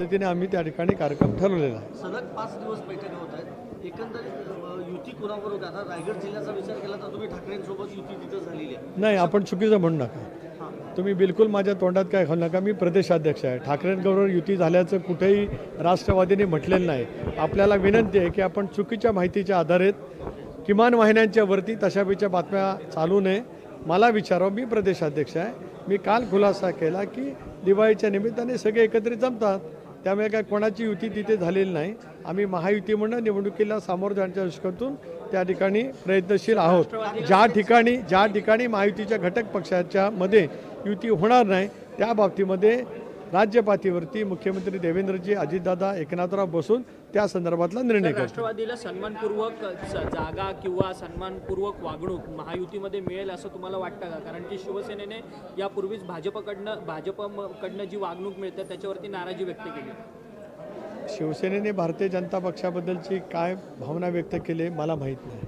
पद्धतीने आम्ही त्या ठिकाणी कार्यक्रम ठरवलेला आहे. सलग पाच दिवस बैठका होत आहेत. एकंदरीत युती होते? आता रायगड जिल्ह्याचा विचार केला तर तुम्ही ठाकरेंसोबत युती तिथं झालेली आहे. नाही आपण चुकीचं म्हणू नका. तुम्ही बिलकुल माझ्या तोंडात काय घालू नका. मी प्रदेशाध्यक्ष आहे. ठाकरेंबरोबर युती झाल्याचं कुठेही राष्ट्रवादीने म्हटलेलं नाही. आपल्याला विनंती आहे की आपण चुकीच्या माहितीच्या आधारे किमान वाहिन्यांच्या वरती तशापैच्या बातम्या चालू नये. मला विचारावं मी प्रदेशाध्यक्ष आहे. मी काल खुलासा केला की दिवाळीच्या निमित्ताने सगळे एकत्रित जमतात. त्यामुळे काय कोणाची युती तिथे झालेली नाही. आम्ही महायुती म्हणून निवडणुकीला सामोरं जाण्याच्या दृष्टीकोनातून त्या ठिकाणी प्रयत्नशील आहोत. ज्या ठिकाणी ज्या ठिकाणी महायुतीच्या घटक पक्षाच्या मध्ये युती होणार नाही त्या बाबतीमध्ये राज्यपातीवरती मुख्यमंत्री देवेंद्रजी अजितदादा एकनाथराव बसून त्या संदर्भातला निर्णय राष्ट्रवादीला सन्मानपूर्वक जागा किंवा सन्मानपूर्वक वागणूक महायुतीमध्ये मिळेल असं तुम्हाला वाटतं का? कारण की शिवसेनेने यापूर्वीच भाजपकडनं भाजपकडनं जी वागणूक मिळते त्याच्यावरती नाराजी व्यक्त केली. शिवसेनेने भारतीय जनता पक्षाबद्दलची काय भावना व्यक्त केली मला माहीत नाही.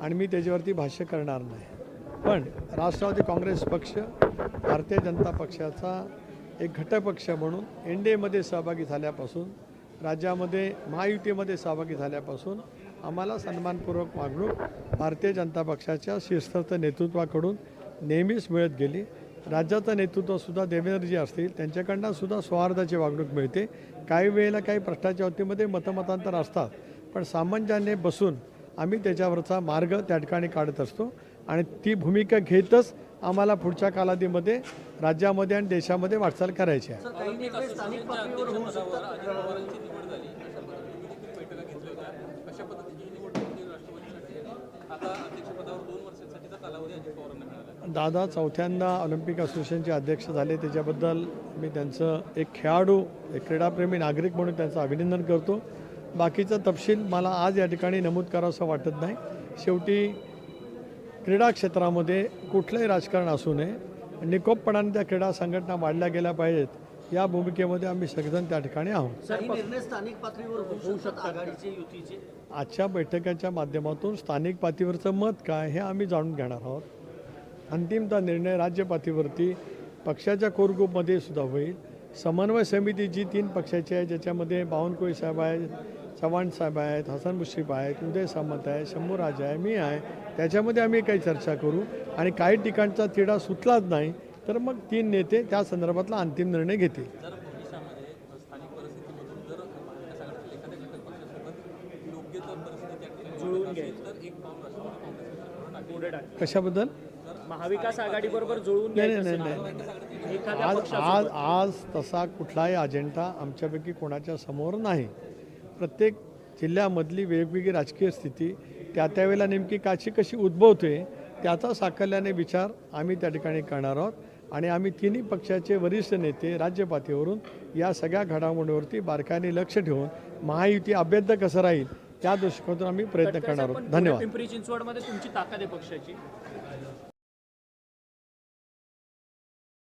आणि मी त्याच्यावरती भाष्य करणार नाही. पण राष्ट्रवादी काँग्रेस पक्ष भारतीय जनता पक्षाचा एक घटकपक्ष म्हणून एन डी एमध्ये सहभागी झाल्यापासून राज्यामध्ये महायुतीमध्ये सहभागी झाल्यापासून आम्हाला सन्मानपूर्वक वागणूक भारतीय जनता पक्षाच्या शीर्षस्थ नेतृत्वाकडून नेहमीच मिळत गेली. राज्याचं नेतृत्वसुद्धा देवेंद्रजी असतील त्यांच्याकडनं सुद्धा सौहार्दाची वागणूक मिळते. काही वेळेला काही प्रश्नाच्या बाबतीमध्ये मतमतांतर असतात. पण सामंजस्याने बसून आम्ही त्याच्यावरचा मार्ग त्या ठिकाणी काढत असतो आणि ती भूमिका घेतच आम्हाला पुढच्या कालावधीमध्ये राज्यामध्ये आणि देशामध्ये वाटचाल करायची आहे. दादा चौथ्यांदा ऑलिम्पिक असोसिएशनचे अध्यक्ष झाले. त्याच्याबद्दल मी त्यांचं एक खेळाडू एक क्रीडाप्रेमी नागरिक म्हणून त्यांचं अभिनंदन करतो. बाकीचा तपशील मला आज या ठिकाणी नमूद करावं वाटत नाही. शेवटी क्रीडा क्षेत्रामध्ये कुठलंही राजकारण असू नये. निकोपपणाने त्या क्रीडा संघटना वाढल्या गेल्या पाहिजेत. या भूमिकेमध्ये आम्ही सगळेजण त्या ठिकाणी आहोत. स्थानिक पातळीवर आजच्या बैठकाच्या माध्यमातून स्थानिक पातळीवरचं मत काय हे आम्ही जाणून घेणार आहोत. अंतिमता निर्णय राज्य पातळीवरती पक्षाच्या कोर ग्रुपमध्ये सुद्धा होईल. समन्वय समिती जी तीन पक्षाची आहे ज्याच्यामध्ये बावनकुळे साहेब आहेत चव्हाण साहेब आहेत हसन मुश्रीफ आहेत उदय सामंत आहे शंभू राजा आहे मी आहे. त्याच्यामध्ये आम्ही काही चर्चा करू. आणि काही ठिकाणचा तिढा सुटलाच नाही तर मग तीन नेते त्या संदर्भातला अंतिम निर्णय घेतील. कशाबद्दल? महाविकास आघाडी बरोबर जुळवून नाही नाही आज. आज आज तसा कुठलाही अजेंडा आमच्यापैकी कोणाच्या समोर नाही. प्रत्येक जिल्ह्यामधली वेगवेगळी राजकीय स्थिती त्या त्यावेळेला नेमकी काची कशी उद्भवते त्याचा साकल्याने विचार आम्ही त्या ठिकाणी करणार आहोत. आणि आम्ही तिन्ही पक्षाचे वरिष्ठ नेते राज्य पातळीवरून या सगळ्या घडामोडीवरती बारकाईने लक्ष ठेवून महायुती अभेद्य कसं राहील त्या दृष्टिकोनातून आम्ही प्रयत्न करणार आहोत. धन्यवाद. पिंपरी चिंचवडमध्ये तुमची ताकद आहे पक्षाची?